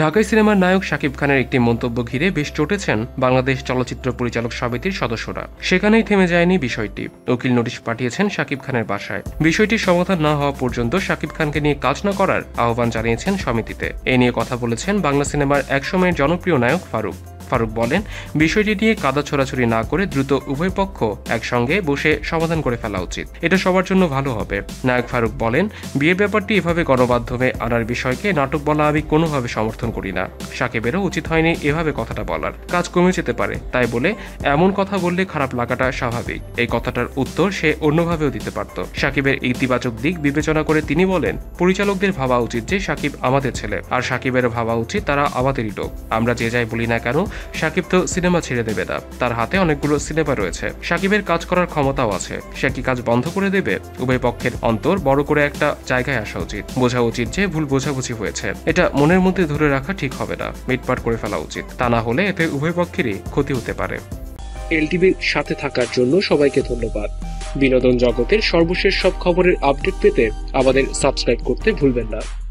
ঢাকাই সিনেমার নায়ক শাকিব খানের একটি মন্তব্য ঘিরে বেশ চটেছেন বাংলাদেশ চলচ্চিত্র পরিচালক সমিতির সদস্যরা। সেখানেই থেমে যায়নি বিষয়টি। উকিল নোটিশ পাঠিয়েছেন শাকিব খানের বাসায়। বিষয়টির সমাধান না হওয়া পর্যন্ত শাকিব খানকে নিয়ে কাজ না করার আহ্বান জানিয়েছেন সমিতিতে। এ নিয়ে কথা বলেছেন বাংলা সিনেমার একসময়ের জনপ্রিয় নায়ক ফারুক। ফারুক বলেন, বিষয়টি নিয়ে কাদা ছোড়াছড়ি না করে দ্রুত উভয় পক্ষ একসঙ্গে বসে সমাধান করে ফেলা উচিত। এটা সবার জন্য ভালো হবে। নায়ক ফারুক বলেন, বিয়ের ব্যাপারটি এভাবে গণমাধ্যমে আনার বিষয়কে নাটক বলা আমি কোনোভাবে সমর্থন করি না। সাকিবেরও উচিত হয়নি এভাবে কথাটা বলার। কাজ কমে যেতে পারে, তাই বলে এমন কথা বললে খারাপ লাগাটা স্বাভাবিক। এই কথাটার উত্তর সে অন্যভাবেও দিতে পারত। সাকিবের ইতিবাচক দিক বিবেচনা করে তিনি বলেন, পরিচালকদের ভাবা উচিত যে সাকিব আমাদের ছেলে। আর সাকিবেরও ভাবা উচিত তারা আমাদেরই লোক। আমরা যে যাই বলি না কেন সাকিব তো সিনেমা ছেড়ে দেবে না। তার হাতে অনেকগুলো সিনেমা রয়েছে। সাকিবের কাজ করার ক্ষমতাও আছে। সে কি কাজ বন্ধ করে দেবে? উভয় পক্ষের অন্তর বড় করে একটা জায়গায় আসা উচিত। বোঝা উচিত যে ভুল বোঝাবুঝি হয়েছে। এটা মনের মধ্যে ধরে রাখা ঠিক হবে না। মিটপাট করে ফেলা উচিত। তা না হলে এতে উভয় পক্ষেরই ক্ষতি হতে পারে। এলটিভির সাথে থাকার জন্য সবাইকে ধন্যবাদ। বিনোদন জগতের সর্বশেষ সব খবরের আপডেট পেতে আমাদের সাবস্ক্রাইব করতে ভুলবেন না।